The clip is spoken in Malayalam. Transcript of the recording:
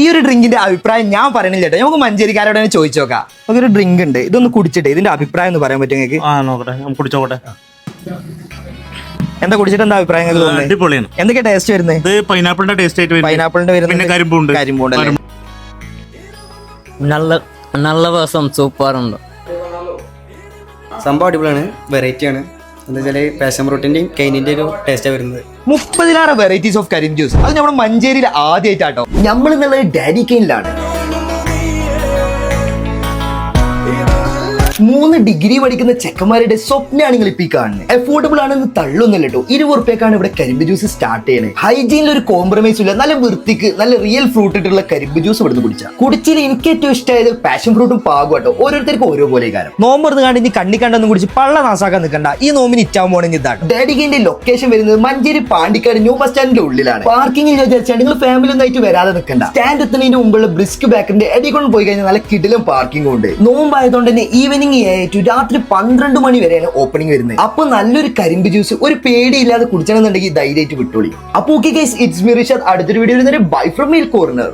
ഈ ഒരു ഡ്രിങ്കിന്റെ അഭിപ്രായം ഞാൻ പറയണില്ല കേട്ടോ. നമുക്ക് മഞ്ചേരിക്കാരോട് തന്നെ ചോദിച്ചു നോക്കാം. നമുക്കൊരു ഡ്രിങ്ക് ഉണ്ട്. ഇതൊന്ന് കുടിച്ചിട്ട്. ഇതിന്റെ അഭിപ്രായം എന്ന് പറയാൻ പറ്റും നിങ്ങൾക്ക്? ആ നോക്കട്ടെ. ഞാൻ കുടിച്ചോട്ടെ എന്താ കുടിച്ചിട്ട് എന്താ അഭിപ്രായം നിങ്ങൾക്ക് തോന്നുന്നത് അടിപൊളിയാണ്. എന്തൊക്കെ ടേസ്റ്റ് വരുന്നത് ഇത് പൈനാപ്പിളിന്റെ ടേസ്റ്റ് ആയിട്ട്. പൈനാപ്പിളിന്റെ വരുന്നത് പിന്നെ കരിമ്പുണ്ട്. കരിമ്പുണ്ട് അല്ലേ? നല്ല നല്ല രസം. സൂപ്പർ ഉണ്ട് സംഭവം അടിപൊളിയാണ്. വെറൈറ്റി ആണ്. എന്താ വെച്ചാൽ പാഷൻ ഫ്രൂട്ടിന്റെയും കൈനിന്റെ ഒരു ടേസ്റ്റാണ് വരുന്നത്. മുപ്പതിലാറ് വെറൈറ്റീസ് ഓഫ് കരിം ജ്യൂസ് അത് നമ്മുടെ മഞ്ചേരിയിൽ ആദ്യമായിട്ടാട്ടോ. നമ്മൾ എന്നുള്ളത് ഡാഡി കെയിനിലാണ്. മൂന്ന് ഡിഗ്രി പഠിക്കുന്ന ചെക്കന്മാരുടെ സ്വപ്നമാണ് നിങ്ങൾ ഇപ്പൊ കാണുന്നത് അഫോർഡബിൾ ആണെന്ന് തള്ളുന്നില്ല കേട്ടോ ഇരുപത് റുപ്യക്കാണ് ഇവിടെ കരിമ്പ് ജ്യൂസ് സ്റ്റാർട്ട് ചെയ്യുന്നത് ഹൈജീനിൽ ഒരു കോംപ്രമൈസ് ഇല്ല. നല്ല വൃത്തിക്ക് നല്ല റിയൽ ഫ്രൂട്ട് ഇട്ടുള്ള കരിമ്പ് ജ്യൂസ് ഇവിടുന്ന് കുടിച്ചാൽ കുടിച്ചിൽ എനിക്ക് ഏറ്റവും ഇഷ്ടമായത് പാഷൻ ഫ്രൂട്ടും പാകും കേട്ടോ ഓരോരുത്തർക്കും ഓരോ പോലെ കാരണം നോമ്പ് കണ്ട് ഇനി കണ്ണി കണ്ടൊന്നും കുടിച്ച് പള്ള നാസാക്കാൻ നിൽക്കണ്ട. ഈ നോമ്പിന് ഇറ്റാൻ പോണെങ്കിൽ ഇതാണ് ഡാഡിഗിന്റെ ലൊക്കേഷൻ വരുന്നത് മഞ്ചേരി പാണ്ടിക്കാട് ന്യൂ ബസ് സ്റ്റാൻഡിന്റെ ഉള്ളിലാണ്. പാർക്കിംഗിൽ വിചാരിച്ചാൽ നിങ്ങൾ ഫാമിലി ഒന്നായിട്ട് വരാതെ നിൽക്കണ്ട. സ്റ്റാൻഡ് എത്തുന്നതിന് മുമ്പുള്ള ബ്രിസ്ക് ബാക്കിന്റെ എടി കൊണ്ട് പോയി കഴിഞ്ഞാൽ നല്ല കിടിലും പാർക്കിംഗും ഉണ്ട്. നോമ്പായതുകൊണ്ട് തന്നെ ഈവനിങ് ടു രാത്രി പന്ത്രണ്ട് മണി വരെയാണ് ഓപ്പണിംഗ് വരുന്നത്. അപ്പൊ നല്ലൊരു കരിമ്പ് ജ്യൂസ് ഒരു പേടിയില്ലാതെ കുടിച്ചണമെന്നുണ്ടെങ്കിൽ ധൈര്യമായിട്ട് വിട്ടോളി. അപ്പൊ okay guys it's me Rishad. അടുത്തൊരു video bye from Meal Corner